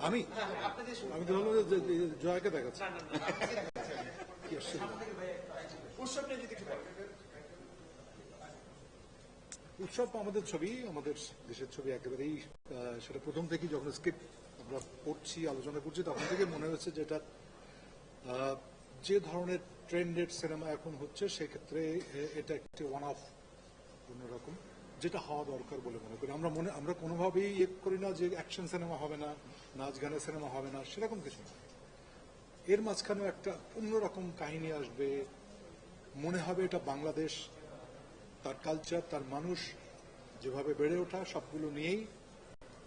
আমি? আমি তো যে যে জয়াকে দেখাচ্ছি। উৎসব আমাদের ছবি আমাদের দেশের ছবি একেবারেই সেটা প্রথম থেকেই যখন স্ক্রিপ্ট আমরা পড়ছি আলোচনা করছি তখন থেকে মনে হচ্ছে যেটা আহ, যে ধরনের ট্রেন্ডেড সিনেমা এখন হচ্ছে সেক্ষেত্রে এটা একটি ওয়ান অফ অন্যরকম যেটা হওয়া দরকার বলে মনে করি। আমরা মনে, আমরা কোনোভাবেই ইয়ে করি না যে অ্যাকশন সিনেমা হবে না, নাচ গানের সিনেমা হবে না, সেরকম কিছু না। এর মাঝখানেও একটা অন্যরকম কাহিনী আসবে। মনে হবে এটা বাংলাদেশ, তার কালচার তার মানুষ, যেভাবে বেড়ে ওঠা, সবগুলো নিয়েই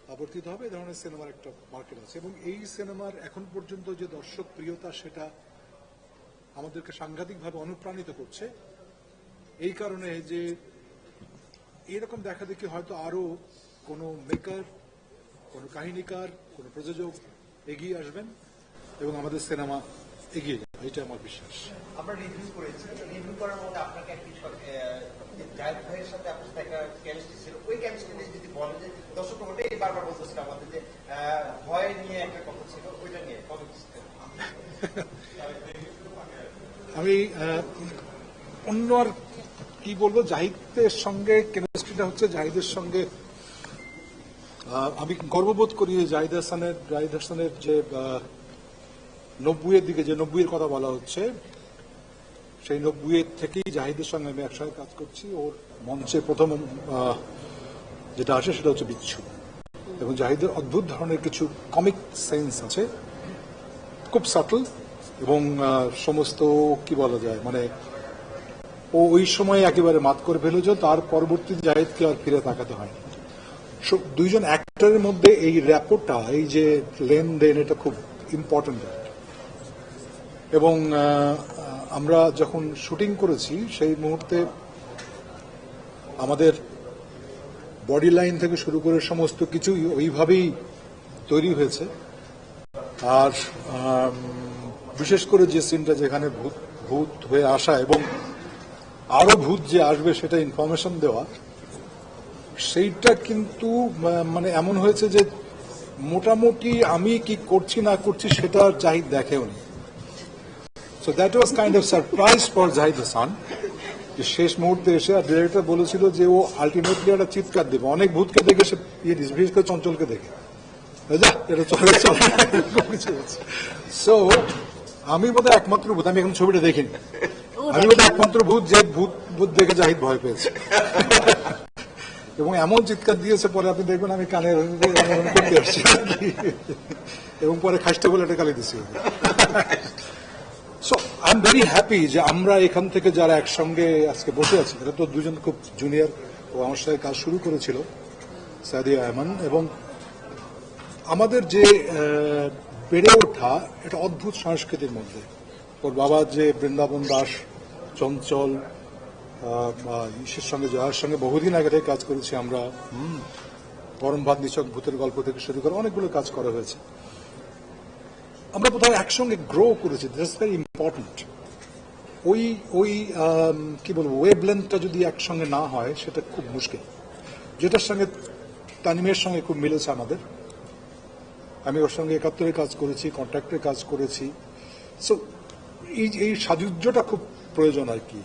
আবর্তিত হবে, এ ধরনের সিনেমার একটা মার্কেট আছে। এবং এই সিনেমার এখন পর্যন্ত যে দর্শক প্রিয়তা, সেটা আমাদেরকে সাংঘাতিকভাবে অনুপ্রাণিত করছে। এই কারণে যে এরকম দেখা দেখি হয়তো আরও কোনো মেকার কোনো কাহিনীকার কোনো প্রযোজক এগিয়ে আসবেন এবং আমাদের সিনেমা এগিয়ে যাবে। এটা আমার বিশ্বাস। আমরা রিভিউ করেছি। রিভিউ করার মধ্যে আপনাকে একটি জায়েদ ভাইয়ের সাথে আপনার সাথে একটা কেমিস্ট্রি ছিল। ওই কেমিস্ট্রি নিয়ে যদি বলেন যে দর্শক ওটাই বারবার বলতেছিল আমাদের যে ভয় নিয়ে একটা কথা ছিল ওইটা নিয়ে আমি অন্য আর কি বলব? জাহিদের সঙ্গে কেমিস্ট্রিটা হচ্ছে জাহিদের সঙ্গে আমি গর্ববোধ করি যে জাহিদ হাসানের জাহিদ হাসানের যে নব্বইয়ের দিকে যে নব্বইয়ের কথা বলা হচ্ছে, সেই নব্বইয়ের থেকেই জাহিদের সঙ্গে আমি একসঙ্গে কাজ করছি। ওর মঞ্চে প্রথম যেটা আসে সেটা হচ্ছে বিচ্ছু। এবং জাহিদের অদ্ভুত ধরনের কিছু কমিক সেন্স আছে, খুব সাটল এবং সমস্ত, কি বলা যায় মানে ও ওই সময় একেবারে মাত করে ফেলেছে তার পরবর্তীতে জাহিদকে আর ফিরে তাকাতে So, দুইজন অ্যাক্টরের মধ্যে এই র্যাপোর্টটা এই যে লেনদেন এটা খুব ইম্পর্টেন্ট এবং আমরা যখন শুটিং করেছি সেই মুহূর্তে আমাদের বডি লাইন থেকে শুরু করে সমস্ত কিছুই ওইভাবেই তৈরি হয়েছে। আর বিশেষ করে যে সিনটা যেখানে ভূত ভূত হয়ে আসা এবং আরও ভূত যে আসবে সেটা ইনফরমেশন দেওয়া সেইটা কিন্তু মানে এমন হয়েছে যে মোটামুটি আমি কি করছি না করছি সেটা জাহিদ দেখেও নি so that was kind of surprise for Zahid Hasan যে শেষ মুহূর্তে এসে আর ডিরেক্টর বলেছিল যে ও আলটিমেটলি একটা চিৎকার দেবে অনেক ভূতকে দেখে সে ইয়ে দিস, বিশেষ করে চঞ্চলকে দেখে এটা সো আমি বোধহয় একমাত্র ভূত আমি এখন ছবিটা দেখিনি আমি একমাত্র ভূত যে ভূত ভূত দেখে জাহিদ ভয় পেয়েছে। এবং এমন চিৎকার দিয়েছে, পরে আপনি দেখবেন আমি কানে এবং পরে খাসতে বলে এটা গালি দিচ্ছি। So I am very happy যে আমরা এখান থেকে যারা একসঙ্গে আজকে বসে আছি, তারা তো দুজন খুব জুনিয়র ও আমার সাথে কাজ শুরু করেছিল, সাদিয়া আহমান। এবং আমাদের যে বেড়ে ওঠা, এটা অদ্ভুত সংস্কৃতির মধ্যে। ওর বাবা যে বৃন্দাবন দাস চঞ্চল ইসের সঙ্গে, জয়ার সঙ্গে বহুদিন আগে কাজ করেছি আমরা। গরম ভাত নিচক ভূতের গল্প থেকে শুরু করে অনেকগুলো কাজ করা হয়েছে। আমরা কোথাও একসঙ্গে গ্রো করেছি দিস ভেরি ইম্পর্টেন্ট ওই ওই কি বলব ওয়েব লেন্থটা যদি একসঙ্গে না হয়, সেটা খুব মুশকিল। যেটার সঙ্গে তানিমের সঙ্গে খুব মিলেছে আমাদের। আমি ওর সঙ্গে একাত্তরে কাজ করেছি কন্ট্রাক্টে কাজ করেছি। সো এই এই সাযুজ্যটা খুব প্রয়োজন আর কি।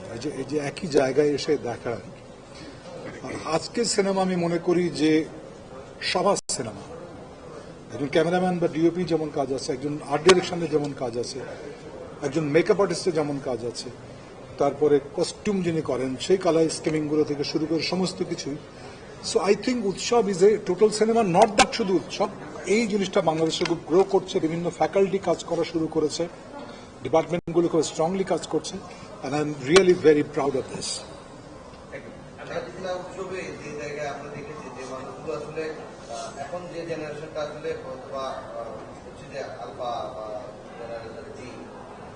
যে একই জায়গায় এসে দেখা আর আজকের সিনেমা আমি মনে করি যে সবার সিনেমা। একজন ক্যামেরাম্যান বা ডিওপি যেমন কাজ আছে, একজন আর্ট ডিরেকশনে যেমন কাজ আছে, একজন মেকআপ আর্টিস্টের যেমন কাজ আছে, তারপরে কস্টিউম যিনি করেন, সেই কালার স্কিমিংগুলো থেকে শুরু করে সমস্ত কিছুই। So I think Utshob is a total cinema not that শুধু উৎসব। এই জিনিসটা বাংলাদেশে খুব গ্রো করছে, বিভিন্ন ফ্যাকাল্টি কাজ করা শুরু করেছে ডিপার্টমেন্টগুলো খুব স্ট্রংলি কাজ করছে। জায়গায় আমরা দেখেছি যে মানুষগুলো আসলে আহ, এখন যে আসলে বা জি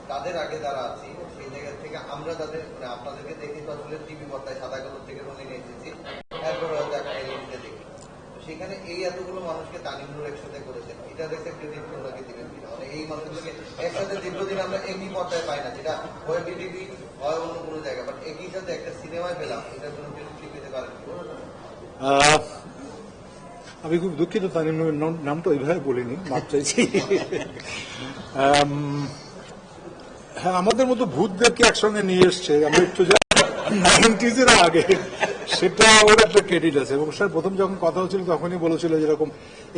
তাদের আগে যারা আছি সেই জায়গা থেকে আমরা তাদের মানে আপনাদেরকে দেখি তো আসলে টিভি পর্দায় সাদা কালো থেকে রঙিনে এসেছি। এরপরে হয়তো একটা এলইডিতে দেখি তো সেখানে এই এতগুলো মানুষকে তালিমগুলো একসাথে করেছেন। এটা দেখতে ক্রেডিট ওনাকে দিবেন মানে এই মানুষগুলোকে একসাথে দীর্ঘদিন আমরা একই পর্দায় পাই না, যেটা হয় বিটিভি হয় অন্য কোনো জায়গা বাট একই সাথে একটা সিনেমায় পেলাম এটার জন্য ক্রেডিট পেতে পারেন আমি খুব দুঃখিত তানিম নুরের নাম- নামটা ওইভাবে বলিনি, মাপ চাইছি। হ্যাঁ আমাদের মতো ভূতদেরকে একসঙ্গে নিয়ে এসছে। আমরা একটু নাইনটিজ এর আগে। সেটা ওর একটা ক্রেডিট আছে। এবং স্যার, প্রথম যখন কথা হচ্ছিল, তখনই বলেছিল যেরকম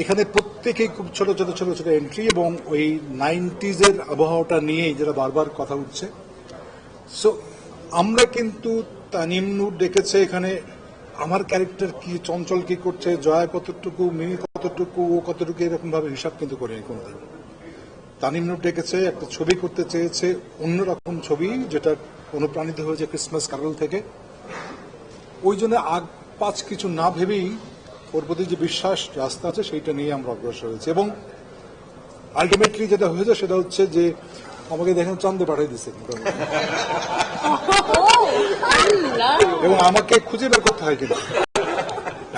এখানে প্রত্যেকেই খুব ছোট ছোট ছোট ছোট এন্ট্রি এবং ওই নাইনটিজ এর আবহাওয়াটা নিয়েই যেটা বারবার কথা উঠছে। সো আমরা কিন্তু তানিম নূর ডেকেছে এখানে। আমার ক্যারেক্টার কি, চঞ্চল কি করছে, জয়া কতটুকু, মিমি কতটুকু, ও কতটুকু এরকম ভাবে হিসাব কিন্তু করিনি কোনোদিন তানিম নূর ডেকেছে, একটা ছবি করতে চেয়েছে, অন্যরকম ছবি যেটা অনুপ্রাণিত হয়েছে ক্রিসমাস কারল থেকে। ওই জন্য আগ পাঁচ কিছু না ভেবেই ওর প্রতি যে বিশ্বাস রাস্তা আছে, সেইটা নিয়ে আমরা অগ্রসর হয়েছি। এবং আলটিমেটলি যেটা হয়েছে, সেটা হচ্ছে যে আমাকে দেখেন চান্দে পাঠিয়ে দিচ্ছে এবং আমাকে খুঁজে বের করতে হয় কিন্তু।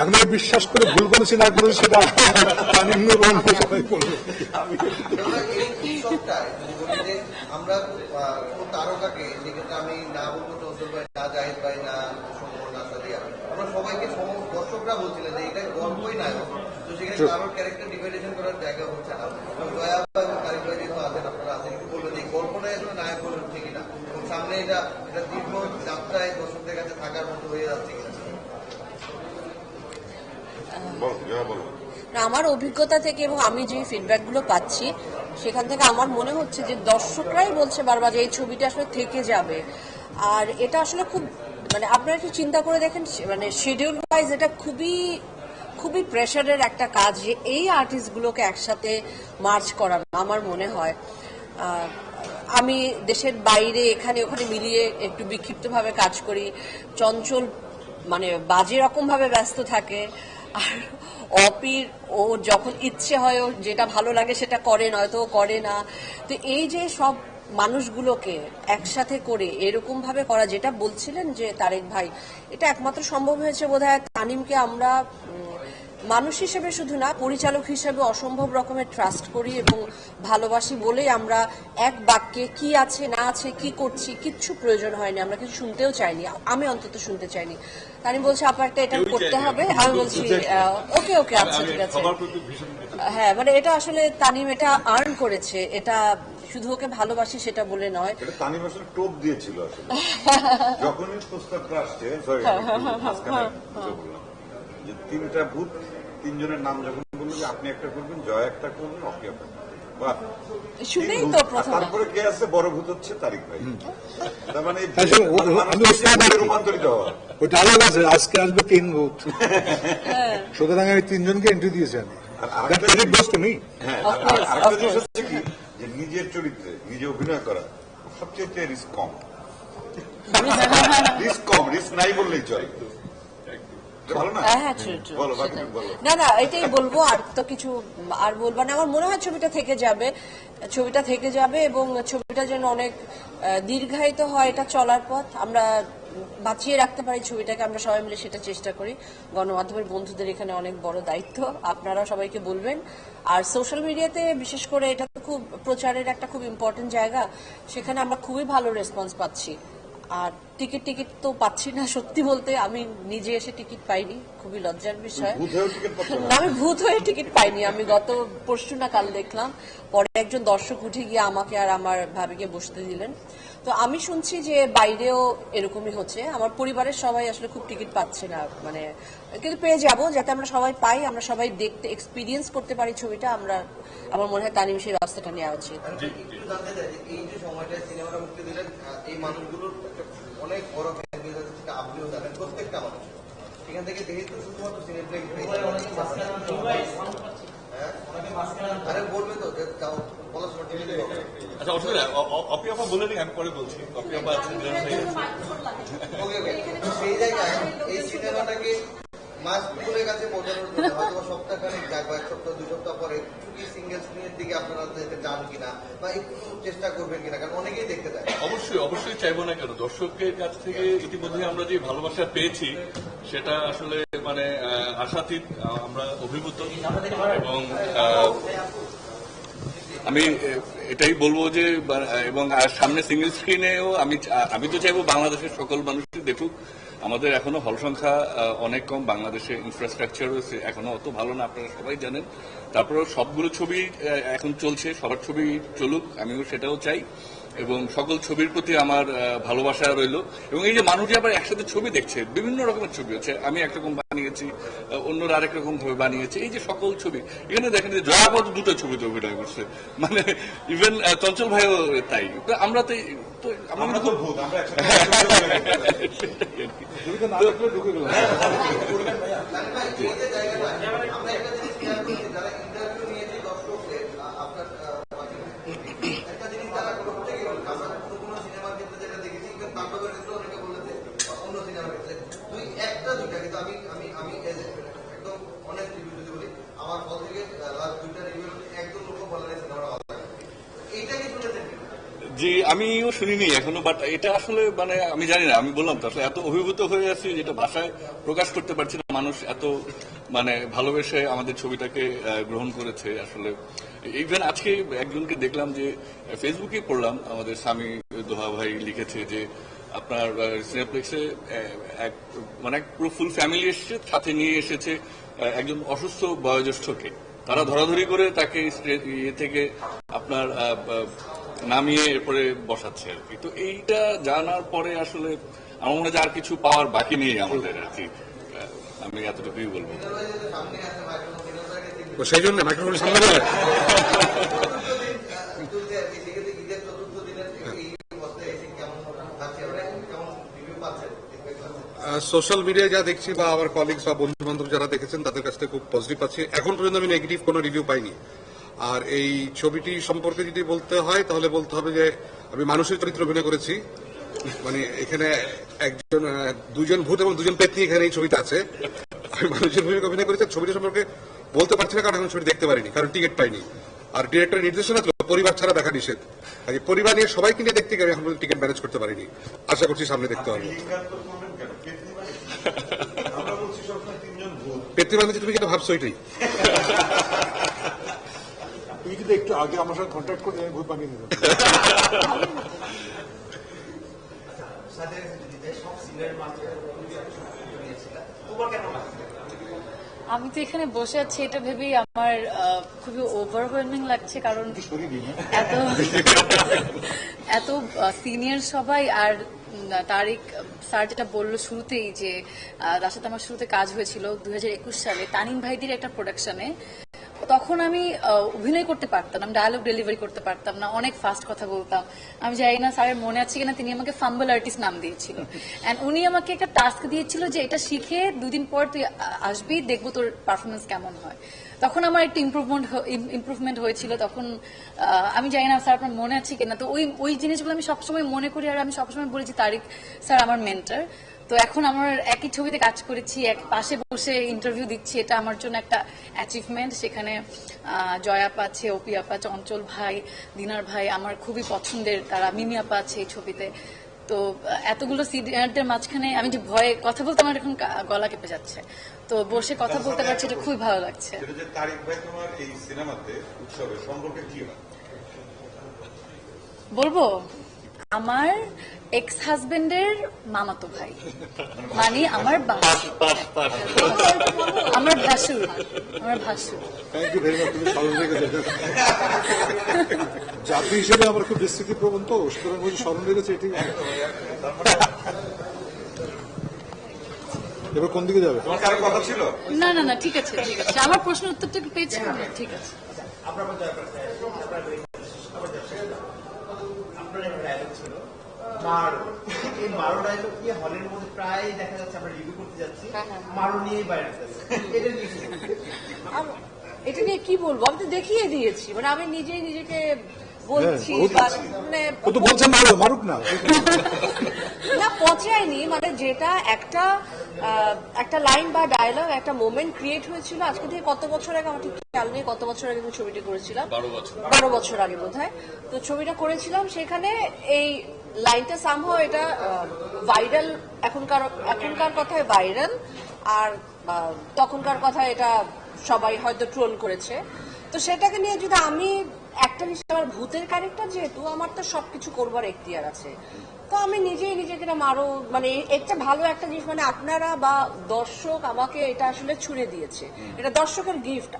এখন আমি বিশ্বাস করে ভুল করেছি, না করেছি, সেটা আমরা তারকাকে, যেক্ষেত্রে আমি না বলব না জাহিদ ভাই না আমার অভিজ্ঞতা থেকে এবং আমি যে ফিডব্যাকগুলো পাচ্ছি সেখান থেকে আমার মনে হচ্ছে যে দর্শকরাই বলছে বারবার যে এই ছবিটা আসলে থেকে যাবে। আর এটা আসলে খুব মানে আপনারা একটু চিন্তা করে দেখেন মানে শিডিউল ওয়াইজ এটা খুবই খুবই প্রেশারের একটা কাজ যে এই আর্টিস্টগুলোকে একসাথে মার্চ করানো, আমার মনে হয়। আমি দেশের বাইরে এখানে ওখানে মিলিয়ে একটু বিক্ষিপ্তভাবে কাজ করি। চঞ্চল মানে বাজে রকমভাবে ব্যস্ত থাকে। আর অপির, ও যখন ইচ্ছে হয়, ও যেটা ভালো লাগে সেটা করে, নয়তো করে না। তো এই যে সব মানুষগুলোকে একসাথে করে এরকম ভাবে করা, যেটা বলছিলেন যে তারেক ভাই, এটা একমাত্র সম্ভব হয়েছে বোধহয় তানিমকে আমরা মানুষ হিসেবে শুধু না পরিচালক হিসেবে অসম্ভব রকমের ট্রাস্ট করি এবং ভালোবাসি বলেই আমরা এক বাক্যে কি আছে না আছে কি করছি কিচ্ছু প্রয়োজন হয়নি আমরা কিছু শুনতেও চাইনি আমি অন্তত শুনতে চাইনি। তানি বলছে আপা একটা এটা করতে হবে? আমি বলছি ওকে ওকে আচ্ছা ঠিক আছে। হ্যাঁ মানে এটা আসলে তানিম এটা আর্ন করেছে এটা শুধু ওকে ভালোবাসি সেটা বলে নয়। তানিম আসলে টোপ দিয়েছিল আসলে। যখনই প্রস্তাবটা আসছে সরি যে তিনটা ভূত তিনজনের নাম যখন বলল যে আপনি একটা করবেন জয় একটা করবেন অপি একটা বাহ। শুনেই তো প্রথমে। তারপরে কে আছে? বড় ভূত হচ্ছে তারিক ভাই। তার মানে আছি। রূপান্তরিত হওয়া। ওইটা আলাদা আছে আজকে আসবে তিন ভূত। সুতরাং আমি তিনজনকে এন্ট্রি দিয়েছি আমি। আরেকটা. হ্যাঁ জিনিস হচ্ছে কি যে নিজের চরিত্রে নিজে অভিনয় করা সবচেয়ে রিস্ক কম। রিস্ক কম রিস্ক নাই বললেই চলে। না। হ্যাঁ হ্যাঁ না না এটাই বলব আর তো কিছু আর বলব না। আমার মনে হয় ছবিটা থেকে যাবে। ছবিটা থেকে যাবে এবং ছবিটা যেন অনেক দীর্ঘায়িত হয় এটা চলার পথ। আমরা বাঁচিয়ে রাখতে পারি ছবিটাকে আমরা সবাই মিলে সেটা চেষ্টা করি। গণমাধ্যমের বন্ধুদের এখানে অনেক বড় দায়িত্ব। আপনারা সবাইকে বলবেন। আর সোশ্যাল মিডিয়াতে বিশেষ করে এটা তো খুব প্রচারের একটা খুব ইম্পর্টেন্ট জায়গা। সেখানে আমরা খুবই ভালো রেসপন্স পাচ্ছি। আর টিকিট টিকিট তো পাচ্ছি না সত্যি বলতে। আমি নিজে এসে টিকিট পাইনি খুবই লজ্জার বিষয়। আমি ভূত হয়ে টিকিট পাইনি। আমি গত পরশু না কাল দেখলাম পরে একজন দর্শক উঠে গিয়ে আমাকে আর আমার ভাবিকে বসতে দিলেন। তো আমি শুনছি যে বাইরেও এরকমই হচ্ছে। আমার পরিবারের সবাই আসলে খুব টিকিট পাচ্ছে না মানে কিন্তু পেয়ে যাব যাতে আমরা সবাই পাই আমরা সবাই দেখতে এক্সপিরিয়েন্স করতে পারি ছবিটা আমরা আমার মনে হয় তানিম সেই রাস্তাটা নেওয়া উচিত। এই যে সময়টায় সিনেমাটা মুক্তি দিলেন এই মানুষগুলোর অনেক বড় ফ্যামিলি থেকে আপনিও জানেন প্রত্যেকটা মানুষ। সেখান থেকে যেহেতু শুধুমাত্র হ্যাঁ? আরে বলবে তো যাও আচ্ছা অসুবিধা অপি আপা বলে দিন আমি পরে বলছি। অপি আপা সেই জায়গায় এই সিনেমাটাকে যাক বা এক সপ্তাহ, দুই সপ্তাহ পরে আমরা যে ভালোবাসা পেয়েছি, সেটা আসলে মানে আশাতীত আমরা অভিভূত। এবং আমি এটাই বলব যে এবং সামনে সিঙ্গেল স্ক্রিনেও আমি আমি তো চাইব বাংলাদেশের সকল মানুষই দেখুক। আমাদের এখনও হল সংখ্যা অনেক কম। বাংলাদেশে ইনফ্রাস্ট্রাকচার রয়েছে, এখনও অত ভালো না, আপনারা সবাই জানেন। তারপর সবগুলো ছবি এখন চলছে, সবার ছবি চলুক, আমিও সেটাও চাই। এবং সকল ছবির প্রতি আমার ভালোবাসা রইল। এবং এই যে মানুষ যে আবার একসাথে ছবি দেখছে বিভিন্ন রকমের ছবি হচ্ছে। আমি একরকম বানিয়েছি অন্যরা আরেক রকম ভাবে বানিয়েছে এই যে সকল ছবি। এখানে দেখেন যে জয়াবত দুটো ছবিতে অভিনয় করছে। মানে ইভেন চঞ্চল ভাইও তাই। তো আমরা তো আমরা তো ভূত আমরা একসাথে ছবিতে না দেখলে ঢুকে গেলাম তাহলে ভাই এই যে জায়গাটা আমরা একটা জিনিস খেয়াল করছি যারা ইন্টারভিউ নিয়েছি দর্শকদের আ- আপনার আ, মাঝে একটা জিনিস তারা কোনো থেকে আমরা কোনো কোনো সিনেমার ক্ষেত্রে যেটা দেখেছি ইভেন তাণ্ডবের ক্ষেত্রে অনেকে বলেছে বা অন্য সিনেমার ক্ষেত্রে দুই একটা দুইটা কিন্তু আমি আমি আমি as a- একদম অনেস্ট রিভিউ যদি বলি আমার হল থেকে লাস্ট দুইটা রিভিউ একদম লোক বলে না সিনেমাটা ভালো লাগে এইটা কি শুনেছেন কিনা? জি আমিও শুনিনি এখনও বাট এটা আসলে মানে আমি জানি না, আমি বললাম তো, আসলে এত অভিভূত হয়ে আছি যেটা ভাষায় প্রকাশ করতে পারছি না, মানুষ এত মানে ভালোবেসে আমাদের ছবিটাকে গ্রহণ করেছে আসলে। ইভেন আজকে একজনকে দেখলাম যে ফেসবুকে পড়লাম, আমাদের স্বামী দোহা ভাই লিখেছে যে, আপনার সিনেপ্লেক্সে এক মানে পুরো ফুল ফ্যামিলি এসেছে, সাথে নিয়ে এসেছে একজন অসুস্থ বয়োজ্যেষ্ঠকে। তারা ধরাধরি করে তাকে ইয়ে থেকে আপনার নামিয়ে এরপরে বসাচ্ছে আর কি। তো এইটা জানার পরে আসলে আমার মনে হয় আর কিছু পাওয়ার বাকি নেই আমাদের আর কি। আমি এতটুকুই বলব। সেই জন্য? সোশ্যাল মিডিয়ায় যা দেখছি বা আমার কলিগস বা বন্ধু বান্ধব যারা দেখেছেন, তাদের কাছ থেকে খুব পজিটিভ পাচ্ছি। এখন পর্যন্ত আমি নেগেটিভ কোনো রিভিউ পাইনি। আর এই ছবিটি সম্পর্কে যদি বলতে হয় তাহলে বলতে হবে যে আমি মানুষের চরিত্র অভিনয় করেছি। মানে এখানে একজন দুজন ভূত এবং দুজন পেতনি এখানে এই ছবিটা আছে। আমি মানুষের ভূমিকা অভিনয় করেছি ছবিটা সম্পর্কে বলতে পারছি না কারণ এখন ছবি দেখতে পারিনি কারণ টিকিট পাইনি। আর ডিরেক্টরের নির্দেশনা ছিল পরিবার ছাড়া দেখা নিষেধ। কাজে পরিবার নিয়ে সবাইকে নিয়ে দেখতে গেলে এখন টিকিট ম্যানেজ করতে পারিনি। আশা করছি সামনে দেখতে লিঙ্গাত্মক করবেন মানে? তুমি যেটা ভাবছ এটাই যদি একটু আগে আমার সাথে কন্ট্যাক্ট করে আমি ভূত বানিয়ে? আমি তো এখানে বসে আছি এটা ভেবেই আমার আহ, খুবই ওভারওয়েলমিং লাগছে কারণ এত এত সিনিয়র সবাই আর তারিক স্যার যেটা বলল শুরুতেই যে তার সাথে আমার শুরুতে কাজ হয়েছিল দু হাজার একুশ সালে তানিম ভাইদির একটা প্রোডাকশনে তখন আমি অভিনয় করতে পারতাম আমি ডায়ালগ ডেলিভারি করতে পারতাম না অনেক ফাস্ট কথা বলতাম। আমি জানি না স্যারের মনে আছে কিনা তিনি আমাকে ফাম্বল আর্টিস্ট নাম দিয়েছিল। অ্যান্ড উনি আমাকে একটা টাস্ক দিয়েছিল যে এটা শিখে দুদিন পর তুই আসবি দেখব তোর পারফরমেন্স কেমন হয়। তখন আমার একটু ইম্প্রুভমেন্ট ইম্প্রুভমেন্ট হয়েছিল তখন আমি জানি না স্যার আপনার মনে আছে কিনা তো ওই ওই জিনিসগুলো আমি সবসময় মনে করি আর আমি সবসময় বলেছি তারিক স্যার আমার মেন্টার তো এখন আমার একই ছবিতে কাজ করেছি এক পাশে বসে ইন্টারভিউ দিচ্ছি। এটা আমার জন্য একটা অ্যাচিভমেন্ট সেখানে আহ, জয় আপা আছে অপি আপা চঞ্চল ভাই দিনার ভাই আমার খুবই পছন্দের তারা মিমি আপা আছে এই ছবিতে। তো এতগুলো সিনিয়রদের মাঝখানে আমি যে ভয়ে কথা বলতে আমার এখন গলা কেঁপে যাচ্ছে। তো বসে কথা বলতে পারছি এটা খুবই ভালো লাগছে। তারিক ভাই তোমার এই সিনেমাতে উৎসবে সম্পর্কে কি বলব? আমার এক্স হাজবেন্ডের মামাতো ভাই। মানে আমার বাবা। আমার ভাসুর। আমার ভাসুর। থ্যাংক ইউ ভেরি মাচ তুমি স্মরণ রেখেছো। জাতি হিসেবে আমার খুব বিস্তৃতি প্রবণ তো সুতরাং বলছি স্মরণ রেখেছে এটি এবার কোন দিকে যাবে? তোমার কারও কথা ছিল? না না না ঠিক আছে ঠিক আছে। আমার প্রশ্ন উত্তরটা কি পেয়েছি। ঠিক আছে আপনার একটা ডায়লগ ছিল মারো এই মারো ডায়লগ কি হলের মধ্যে প্রায় দেখা যাচ্ছে আমরা রিভিউ করতে যাচ্ছি। মারো নিয়েই বাইরে এটা আর এটা নিয়ে কি বলব? আমি তো দেখিয়ে দিয়েছি। মানে আমি নিজেই নিজেকে বলছি হ্যাঁ, মানে তো বলছে মারো মারুক না। না পচায়নি। মানে যেটা একটা আহ, একটা লাইন বা ডায়লগ একটা মোমেন্ট ক্রিয়েট হয়েছিল আজকে থেকে কত বছর আগে? আমার ঠিক খেয়াল নেই কত বছর আগে আমি ছবিটি করেছিলাম? বারো বছর। বারো বছর আগে বোধ তো ছবিটা করেছিলাম সেখানে এই লাইনটা সামহ এটা ভাইরাল এখনকার এখনকার কথায় ভাইরাল আর তখনকার কথায় এটা সবাই হয়তো ট্রোল করেছে। তো সেটাকে নিয়ে যদি আমি একটা হিসেবে আমার ভূতের ক্যারেক্টার যেহেতু আমার তো সবকিছু করবার এখতিয়ার আছে। তো আমি নিজেই নিজেকে আরও মানে একটা ভালো একটা জিনিস মানে আপনারা বা দর্শক আমাকে এটা আসলে ছুড়ে দিয়েছে। এটা দর্শকের গিফট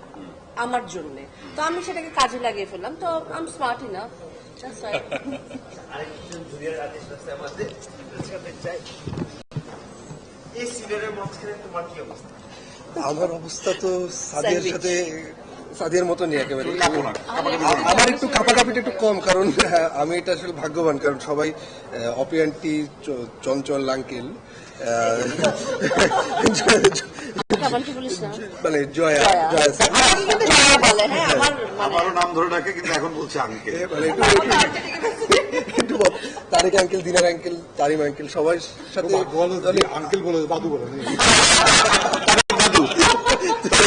আমার জন্য। তো আমি সেটাকে কাজে লাগিয়ে ফেললাম। তো আম স্মার্ট না আরেকজন জুনিয়র আর্টিস্ট আছে আমাদের চাই এই সিরিয়ালের মাঝখানে তোমার কি অবস্থা? আমার অবস্থা তো সাদিয়ার. সাথে সাদিয়ার মতনই একেবারে। আমার একটু কাপাকাপিটা একটু কম কারণ আমি এটা আসলে ভাগ্যবান কারণ সবাই আহ, অপি চ- চঞ্চল আঙ্কেল আবার বলিস না মানে জয়া জয়া। জয়া আমাকে কিন্তু জয়া বলে হ্যাঁ আমার আমারও নাম ধরে ডাকে কিন্তু এখন বলছে আঙ্কে এ একটু- একটু- একটু বল- Tareq uncle Dinar uncle Tarim uncle সবাই সাথে আঙ্কেল বলে দাদু বলে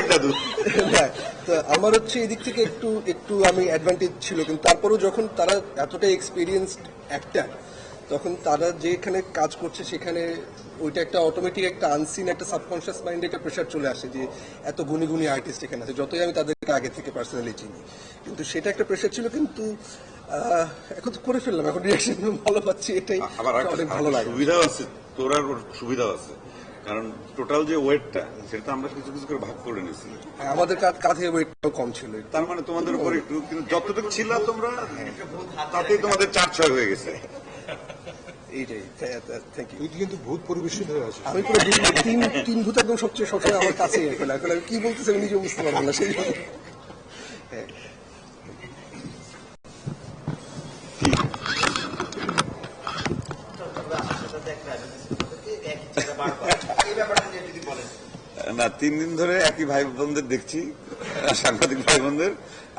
দাদু। হ্যাঁ, তো আমার হচ্ছে এদিক থেকে একটু একটু আমি অ্যাডভান্টেজ ছিল কিন্তু তারপরেও যখন তারা এতটাই এক্সপিরিয়েন্সড অ্যাক্টার তখন তারা যেখানে কাজ করছে সেখানে ওইটা একটা অটোমেটিক একটা আনসিন একটা সাবকনশিয়াস মাইন্ডে একটা প্রেশার চলে আসে যে এত গুণী গুণী আর্টিস্ট এখানে আছে যতই আমি তাদেরকে আগে থেকে পার্সোনালি চিনি। কিন্তু সেটা একটা প্রেশার ছিল কিন্তু এখন তো করে ফেললাম এখন রিয়াকশন ভালো পাচ্ছি এটাই একটা- অনেক ভালো লাগে। সুবিধাও আছে তোর আর ওর সুবিধাও আছে। কারণ টোটাল যে ওয়েটটা সেটা তো আমরা কিছু কিছু করে ভাগ করে নিয়েছি। হ্যাঁ, আমাদের কাঁধ কাঁধে ওয়েটটাও কম ছিল। তার মানে তোমাদের উপর একটু কিন্তু যতটুকু ছিল তোমরা তাতেই তোমাদের চার ছয় হয়ে গেছে। এইটাই থ্যাংক ইউ কিন্তু ভূত পরিবেশিত হয়ে আছে। আমি পুরো তিন তিন ভূত একদম সবচেয়ে সবসময় আমার কাছেই এখন এখন আমি কি বলতেছি আমি নিজে বুঝতে পারব না সেই জন্য। হ্যাঁ। না তিন দিন ধরে একই ভাই বোনদের দেখছি সাংবাদিক ভাই বোনদের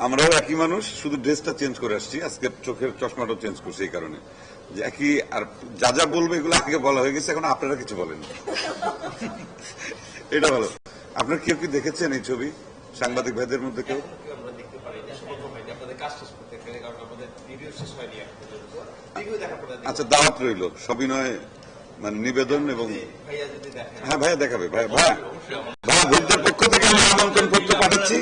আমরাও একই মানুষ, শুধু ড্রেসটা চেঞ্জ করে আসছি, আজকে চোখের চশমাটাও চেঞ্জ করছি এই কারণে। যে একই, আর যা যা বলবে এগুলো আগে বলা হয়ে গেছে, এখন আপনারা কিছু বলেন। এটা ভালো। আপনার কেউ কি দেখেছেন এই ছবি? সাংবাদিক ভাইদের মধ্যে কেউ। আচ্ছা দাওয়াত রইল। সবিনয় মানে নিবেদন এবং ভাইয়া যদি দেখেন। হ্যাঁ ভাইয়া দেখাবে ভাইয়া ভাইয়া। ভাইয়া ভোটদের পক্ষ থেকে আমি আমন্ত্রণ পত্র পাঠাচ্ছি।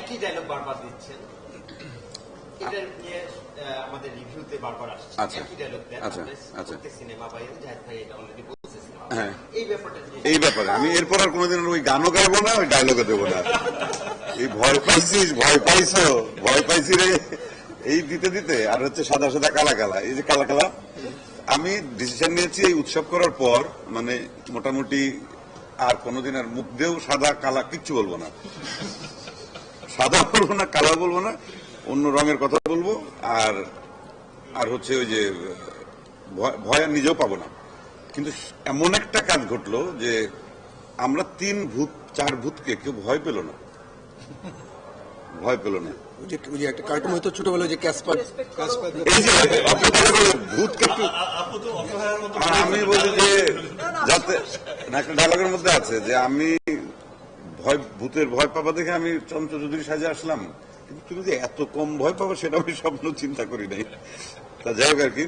একই ডায়লগ বারবার দিচ্ছেন। আচ্ছা। আচ্ছা, আচ্ছা। হ্যাঁ। এই ব্যাপারে। আমি এরপর আর কোনোদিন ওই গানও গাইবো না ওই ডায়লগও দেবো না। এই ভয় পাইছিস ভয় পাইছো ভয় পাইছি রে। এই দিতে দিতে, আর হচ্ছে সাদা সাদা কালা কালা, এই যে কালা কালা, আমি ডিসিশন নিয়েছি এই উৎসব করার পর মানে মোটামুটি আর কোনোদিন আর মুখ সাদা কালা কিচ্ছু বলব না। সাদা বলব না, কালা বলব না, অন্য রঙের কথা বলব, আর আর হচ্ছে ওই যে ভয়- আর নিজেও পাবো না। কিন্তু এমন একটা কাজ ঘটলো যে আমরা তিন ভূত, চার ভূতকে কেউ ভয় পেল না। ভয় পেল না। যে একটা কার্টুন হয়তো ছোটবেলায় যে ক্যাসপার আমি বলি যে যাতে একটা ডায়লগের মধ্যে আছে যে আমি ভয় ভূতের ভয় পাবা দেখে আমি চন্দ্র চৌধুরী সাজে আসলাম কিন্তু তুমি যে এত কম ভয় পাবো সেটা আমি স্বপ্ন চিন্তা করি নাই তা যাই হোক আর কি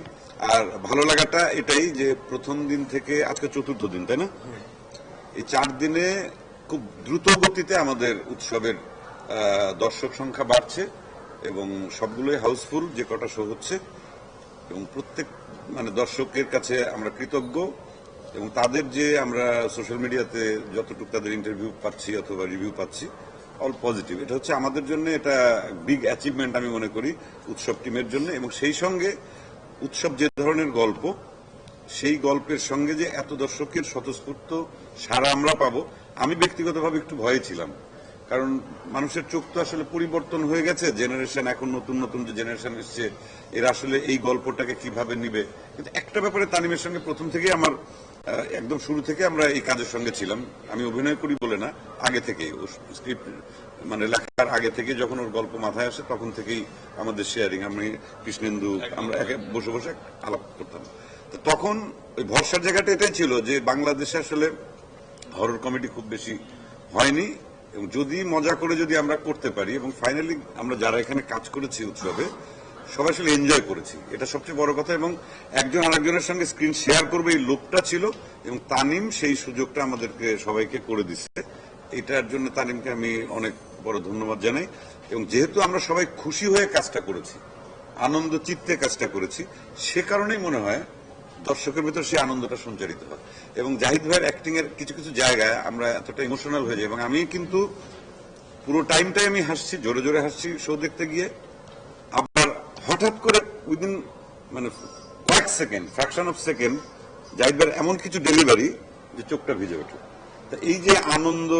আর ভালো লাগাটা এটাই যে প্রথম দিন থেকে আজকে চতুর্থ দিন তাই না এই চার দিনে খুব দ্রুত গতিতে আমাদের উৎসবের দর্শক সংখ্যা বাড়ছে এবং সবগুলোই হাউসফুল, যে কটা শো হচ্ছে। এবং প্রত্যেক মানে দর্শকের কাছে আমরা কৃতজ্ঞ এবং তাদের যে আমরা সোশ্যাল মিডিয়াতে যতটুকু তাদের ইন্টারভিউ পাচ্ছি অথবা রিভিউ পাচ্ছি অল পজিটিভ এটা হচ্ছে আমাদের জন্য এটা বিগ অ্যাচিভমেন্ট আমি মনে করি উৎসব টিমের জন্য এবং সেই সঙ্গে উৎসব যে ধরনের গল্প, সেই গল্পের সঙ্গে যে এত দর্শকের স্বতঃস্ফূর্ত সারা আমরা পাবো, আমি ব্যক্তিগতভাবে একটু ভয়ে ছিলাম। কারণ মানুষের চোখ তো আসলে পরিবর্তন হয়ে গেছে জেনারেশন এখন নতুন নতুন যে জেনারেশন এসছে এরা আসলে এই গল্পটাকে কীভাবে নিবে? কিন্তু একটা ব্যাপারে তানিমের সঙ্গে প্রথম থেকেই আমার একদম শুরু থেকে আমরা এই কাজের সঙ্গে ছিলাম। আমি অভিনয় করি বলে না আগে থেকে স্ক্রিপ্ট মানে লেখার আগে থেকে যখন ওর গল্প মাথায় আসে তখন থেকেই আমাদের শেয়ারিং আমি কৃষ্ণেন্দু আমরা একে বসে বসে আলাপ করতাম। তো তখন ওই ভরসার জায়গাটা এটাই ছিল যে বাংলাদেশে আসলে হরর কমেডি খুব বেশি হয়নি। এবং যদি মজা করে যদি আমরা করতে পারি, এবং ফাইনালি আমরা যারা এখানে কাজ করেছি উৎসবে, সবাই আসলে এনজয় করেছি। এটা সবচেয়ে বড় কথা, এবং একজন আরেকজনের সঙ্গে স্ক্রিন শেয়ার করবে এই লোকটা ছিল, এবং তানিম সেই সুযোগটা আমাদেরকে, সবাইকে করে দিচ্ছে। এটার জন্য তানিমকে আমি অনেক বড় ধন্যবাদ জানাই। এবং যেহেতু আমরা সবাই খুশি হয়ে কাজটা করেছি, আনন্দ চিত্তে কাজটা করেছি, সে কারণেই মনে হয় দর্শকের ভিতর সেই আনন্দটা সঞ্চারিত হয়। এবং জাহিদ ভাইয়ের অ্যাক্টিং এর কিছু কিছু জায়গায় আমরা এতটা ইমোশনাল হয়ে যাই। এবং আমি কিন্তু পুরো টাইমটাই আমি হাসছি, জোরে জোরে হাসছি শো দেখতে গিয়ে। আবার হঠাৎ করে উইদিন মানে কয়েক second fraction of second Zahid ভাইয়ের এমন কিছু ডেলিভারি যে চোখটা ভিজে ওঠে। তা এই যে আনন্দ,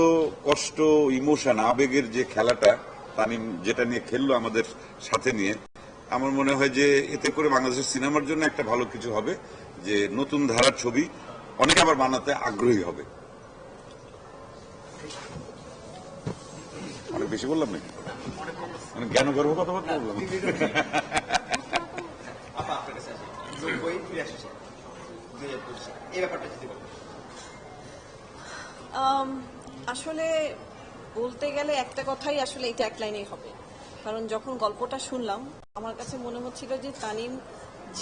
কষ্ট ইমোশন আবেগের যে খেলাটা তামিম যেটা নিয়ে খেললো আমাদের সাথে নিয়ে, আমার মনে হয় যে এতে করে বাংলাদেশের সিনেমার জন্য একটা ভালো কিছু হবে। যে নতুন ধারার ছবি অনেকে আবার বানাতে আগ্রহী হবে। অনেক বেশি বললাম নাকি? মানে জ্ঞান গর্ভ কথাবার্তা বললাম। আম, আসলে বলতে গেলে একটা কথাই আসলে এটা এক লাইনেই হবে। কারণ যখন গল্পটা শুনলাম আমার কাছে মনে হচ্ছিল যে তানিম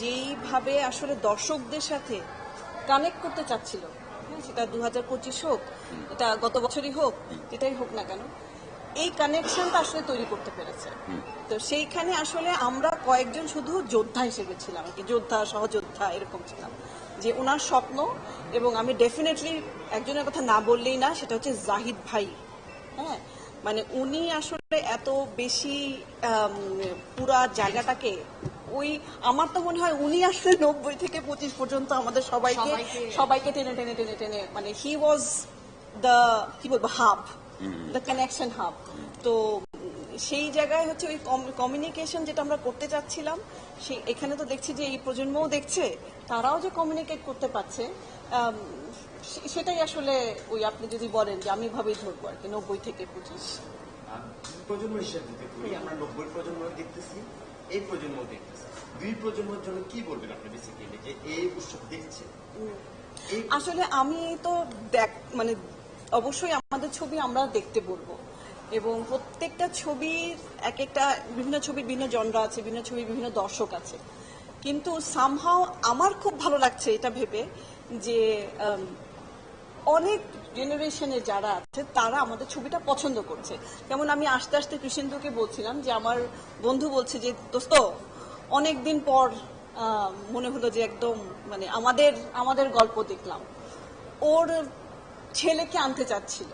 যেইভাবে আসলে দর্শকদের সাথে কানেক্ট করতে চাচ্ছিল হ্যাঁ, সেটা দু হাজার পঁচিশ হোক এটা গত বছরই হোক যেটাই হোক না কেন এই কানেকশনটা আসলে তৈরি করতে পেরেছে। তো সেইখানে আসলে আমরা কয়েকজন শুধু যোদ্ধা হিসেবে ছিলাম কি যোদ্ধা সহযোদ্ধা এরকম ছিলাম। যে ওনার স্বপ্ন এবং আমি ডেফিনেটলি একজনের কথা না বললেই না সেটা হচ্ছে জাহিদ ভাই হ্যাঁ মানে উনি আসলে এত বেশি পুরা জায়গাটাকে ওই আমার তো মনে হয় উনি আসলে নব্বই থেকে পঁচিশ পর্যন্ত আমাদের সবাইকে সবাইকে টেনে টেনে টেনে টেনে মানে হি ওয়াজ দ্য কি বলব হাব দ্য কানেকশন হাব তো সেই জায়গায় হচ্ছে ওই কমিউনিকেশন যেটা আমরা করতে চাচ্ছিলাম সেই এখানে তো দেখছি যে এই প্রজন্মও দেখছে তারাও যে কমিউনিকেট করতে পারছে সেটাই আসলে ওই আপনি যদি বলেন যে আমি ভাবেই ধরবো আর কি নব্বই থেকে পঁচিশ। প্রজন্ম হিসেবে আমরা নব্বই প্রজন্ম দেখতেছি। এই প্রজন্ম দেখতেছি। দুই প্রজন্মের জন্য কি বলবেন আপনি বেসিক্যালি যে এই উৎসব দেখছে? আসলে আমি তো দেখ মানে অবশ্যই আমাদের ছবি আমরা দেখতে বলব। এবং প্রত্যেকটা ছবির এক একটা বিভিন্ন ছবির বিভিন্ন জনরা আছে বিভিন্ন ছবির বিভিন্ন দর্শক আছে। কিন্তু সামহাও আমার খুব ভালো লাগছে এটা ভেবে যে অনেক জেনারেশনে যারা আছে, তারা আমাদের ছবিটা পছন্দ করছে। যেমন আমি আস্তে আস্তে কৃষেন্দুকে বলছিলাম যে, আমার বন্ধু বলছে যে, দোস্ত, অনেকদিন পর মনে হলো যে একদম মানে আমাদের আমাদের গল্প দেখলাম। ওর ছেলেকে আনতে চাচ্ছিল।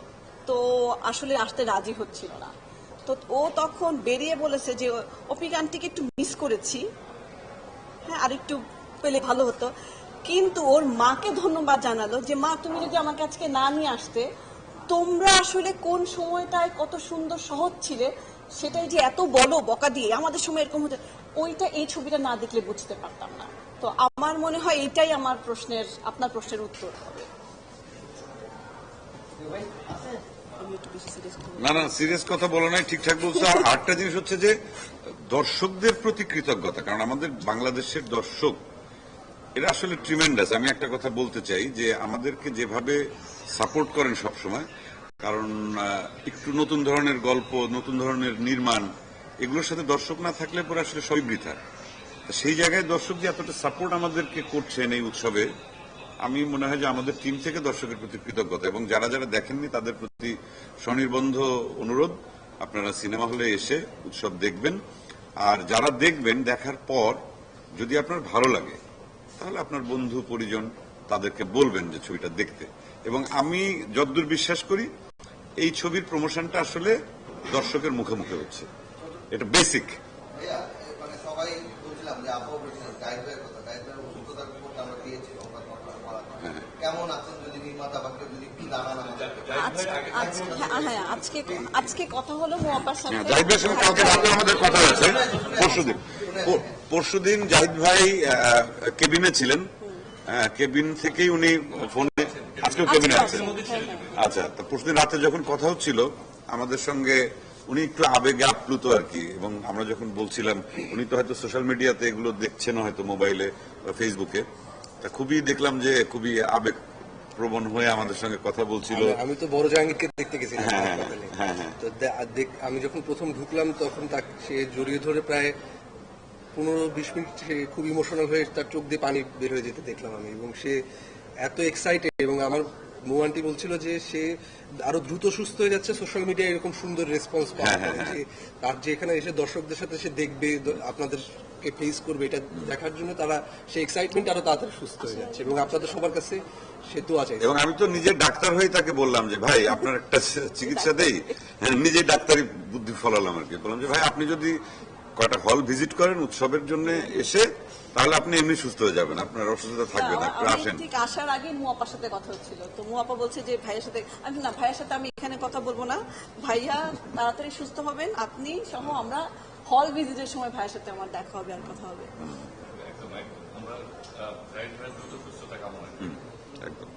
তো আসলে আসতে রাজি হচ্ছিল না। তো ও তখন বেরিয়ে বলেছে যে, অপিক আন্টিকে একটু মিস করেছি। হ্যাঁ আর একটু পেলে ভালো হতো। কিন্তু ওর মাকে ধন্যবাদ জানালো যে, মা, তুমি যদি আমাকে আজকে না নিয়ে আসতে, তোমরা আসলে কোন সময়টায় কত সুন্দর সহজ ছিলে, সেটাই যে এত বলো বকা দিয়ে আমাদের সময় এরকম হতো, ওইটা এই ছবিটা না দেখলে বুঝতে পারতাম না তো আমার মনে হয় এইটাই আমার প্রশ্নের, আপনার প্রশ্নের উত্তর হবে। না না, সিরিয়াস কথা বলো নাই, ঠিকঠাক বলছো আর আরেকটা জিনিস হচ্ছে যে, দর্শকদের প্রতি কৃতজ্ঞতা, কারণ আমাদের বাংলাদেশের দর্শক এটা আসলে ট্রিমেন্ডাস আমি একটা কথা বলতে চাই যে আমাদেরকে যেভাবে সাপোর্ট করেন সব সময় কারণ একটু নতুন ধরনের গল্প, নতুন ধরনের নির্মাণ, এগুলোর সাথে দর্শক না থাকলে পরে আসলে সবই বৃথা। সেই জায়গায় দর্শক যে এতটা সাপোর্ট আমাদেরকে করছেন এই উৎসবে, আমি মনে হয় যে আমাদের টিম থেকে দর্শকের প্রতি কৃতজ্ঞতা, এবং যারা যারা দেখেননি তাদের প্রতি স্বনির্বন্ধ অনুরোধ, আপনারা সিনেমা হলে এসে উৎসব দেখবেন। আর যারা দেখবেন, দেখার পর যদি আপনার ভালো লাগে তাহলে আপনার বন্ধু পরিজন তাদেরকে বলবেন যে ছবিটা দেখতে। এবং আমি যদ্দূর বিশ্বাস করি এই ছবির প্রমোশনটা আসলে দর্শকের মুখে মুখে হচ্ছে। এটা বেসিক মানে বলা হয়। জানান আমাদেরকে আজ- আজ- হ্যাঁ, হ্যাঁ আজকে আজকে কথা হলো হ্যাঁ, আমাদের কথা হয়েছে পরশুদিন। পরশুদিন জাহিদ ভাই কেবিনে ছিলেন কেবিন থেকেই উনি ফোনে আজকেও কেবিনে আছেন আছে। আচ্ছা তো পরশুদিন রাতে যখন কথা হচ্ছিল আমাদের সঙ্গে উনি একটু আবেগে আপ্লুত আর কি এবং আমরা যখন বলছিলাম উনি তো হয়তো সোশ্যাল মিডিয়াতে এগুলো দেখছেন হয়তো মোবাইলে বা ফেসবুকে তা খুবই দেখলাম যে খুবই আবেগ প্রবণ হয়ে আমাদের সঙ্গে কথা বলছিল আমি- তো বড় জাহাঙ্গীরকে দেখতে গেছিলাম হ্যাঁ, হ্যাঁ। হ্যাঁ, হ্যাঁ। তো দেখ- আমি যখন প্রথম ঢুকলাম তখন তাকে সে জড়িয়ে ধরে প্রায় পনেরো বিশ মিনিট সে খুব ইমোশনাল হয়ে তার চোখ দিয়ে পানি বের হয়ে যেতে দেখলাম আমি এবং সে এত এক্সাইটেড এবং আমার মৌয়ান্টি বলছিল যে সে আরও দ্রুত সুস্থ হয়ে যাচ্ছে সোশ্যাল মিডিয়ায় এরকম সুন্দর রেসপন্স পাওয়া হ্যাঁ, হ্যাঁ, যে তার যে এখানে এসে দর্শকদের সাথে সে দেখবে দ- আপনাদের কে ফেস করবে এটা দেখার জন্য তারা সেই এক্সাইটমেন্ট আরও তাড়াতাড়ি সুস্থ হয়ে যাচ্ছে এবং আপনাদের সবার কাছে সে দোয়া চাইছে। এবং আমি তো নিজে ডাক্তার হয়ে তাকে বললাম যে ভাই আপনার একটা চিকিৎসা দেই। হ্যাঁ, নিজে ডাক্তারি বুদ্ধি ফলালাম আর কি। বললাম যে ভাই আপনি যদি কয়টা হল ভিজিট করেন উৎসবের জন্য এসে তাহলে আপনি এমনি সুস্থ হয়ে যাবেন আপনার অসুবিধা থাকবে না একটু আমি আসেন। ঠিক আসার আগে মুয়াপার সাথে কথা হচ্ছিল। তো মুয়াপা বলছে যে ভাইয়ের সাথে আমি না ভাইয়ের সাথে আমি এখানে কথা বলব না। ভাইয়া তাড়াতাড়ি সুস্থ হবেন আপনি সহ আমরা হল ভিজিটের সময় ভাইয়ের সাথে আমার দেখা হবে আর কথা হবে একদম একদম আমরা আহ, ভাইয়ের ভাইয়ের দ্রুত সুস্থতা কামনা করি। হুম, একদম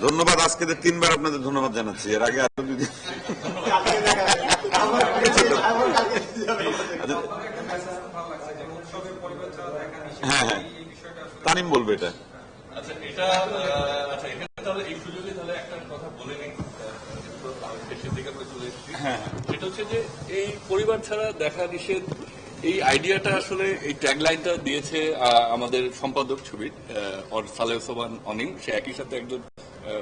ধন্যবাদ আজকে তিনবার আপনাদের ধন্যবাদ জানাচ্ছি। এর আগে আরও হ্যাঁ হ্যাঁ। তানিম বলবে এটা। আচ্ছা এটা আচ্ছা এখানে তাহলে এই সুযোগে তাহলে একটা কথা বলে নিই। শেষের দিকে আমরা চলে এসেছি। সেটা হচ্ছে যে এই পরিবার ছাড়া দেখা নিষেধ এই আইডিয়াটা আসলে এই ট্যাগলাইনটা দিয়েছে আমাদের সম্পাদক ছবির সালেহ সোবান অনিম সে একই সাথে একজন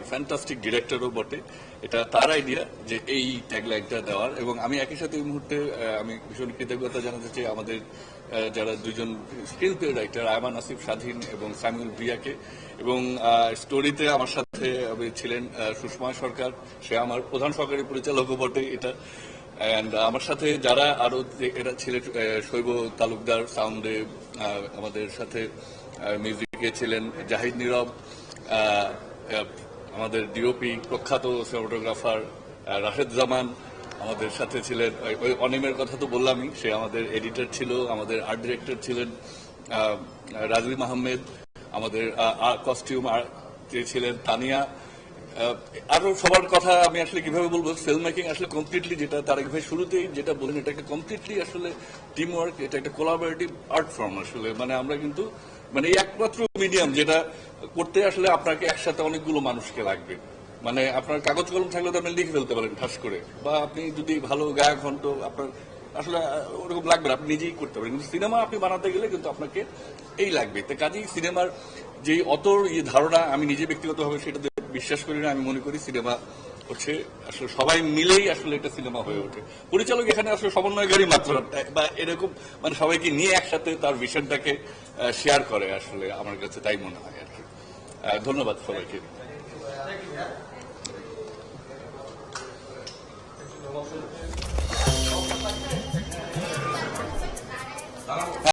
ফ্যান্টাস্টিক ডিরেক্টরও বটে। এটা তার আইডিয়া যে এই ট্যাগলাইনটা দেওয়ার। এবং আমি একই সাথে এই মুহূর্তে আমি ভীষণ কৃতজ্ঞতা জানাতে চাই আমাদের যারা দুজন screenplay writer Ayman Asif, Swadhin এবং সামিউল বিয়াকে এবং স্টোরিতে আমার সাথে ছিলেন সুষমা সরকার। সে আমার প্রধান সরকারি পরিচালকও বটে এটা। অ্যান্ড আমার সাথে যারা আরও যে- এরা ছিলেন শৈব তালুকদার সাউন্ডে আমাদের সাথে মিউজিকে ছিলেন জাহিদ নীরব আমাদের ডিওপি প্রখ্যাত সিনেমাটোগ্রাফার রাশেদ জামান আমাদের সাথে ছিলেন। ওই- অনিমের কথা তো বললামই, সে আমাদের এডিটর ছিল, আমাদের আর্ট ডিরেক্টর ছিলেন রাজীব আহমেদ আমাদের কস্টিউম ছিলেন তানিয়া। আরও সবার কথা আমি আসলে কীভাবে বলব ফিল্ম মেকিং আসলে কমপ্লিটলি যেটা তারেক ভাই শুরুতেই যেটা বলেন এটাকে কমপ্লিটলি আসলে টিম ওয়ার্ক এটা একটা কোলাবোরেটিভ আর্ট ফর্ম আসলে। মানে আমরা কিন্তু মানে একমাত্র মিডিয়াম যেটা করতে আসলে আপনাকে একসাথে অনেকগুলো মানুষকে লাগবে। মানে আপনার কাগজ কলম থাকলে তো আপনি লিখে ফেলতে পারেন ঠাস করে। বা আপনি যদি ভালো গায়ক হন তো আপনার আসলে ওরকম লাগবে না, আপনি নিজেই করতে পারেন। কিন্তু সিনেমা আপনি বানাতে গেলে কিন্তু আপনাকে এই লাগবে। তো কাজেই সিনেমার যে ইয়ে ধারণা আমি নিজে ব্যক্তিগতভাবে সেটাতে বিশ্বাস করি না, আমি মনে করি সিনেমা হচ্ছে, আসলে সবাই মিলেই আসলে এটা সিনেমা হয়ে ওঠে। পরিচালক এখানে আসলে সমন্বয়কারী মাত্র। বা এরকম মানে সবাইকে নিয়ে একসাথে তার ভিশনটাকে শেয়ার করে আসলে আমার কাছে তাই মনে হয় আর কি। ধন্যবাদ সবাইকে।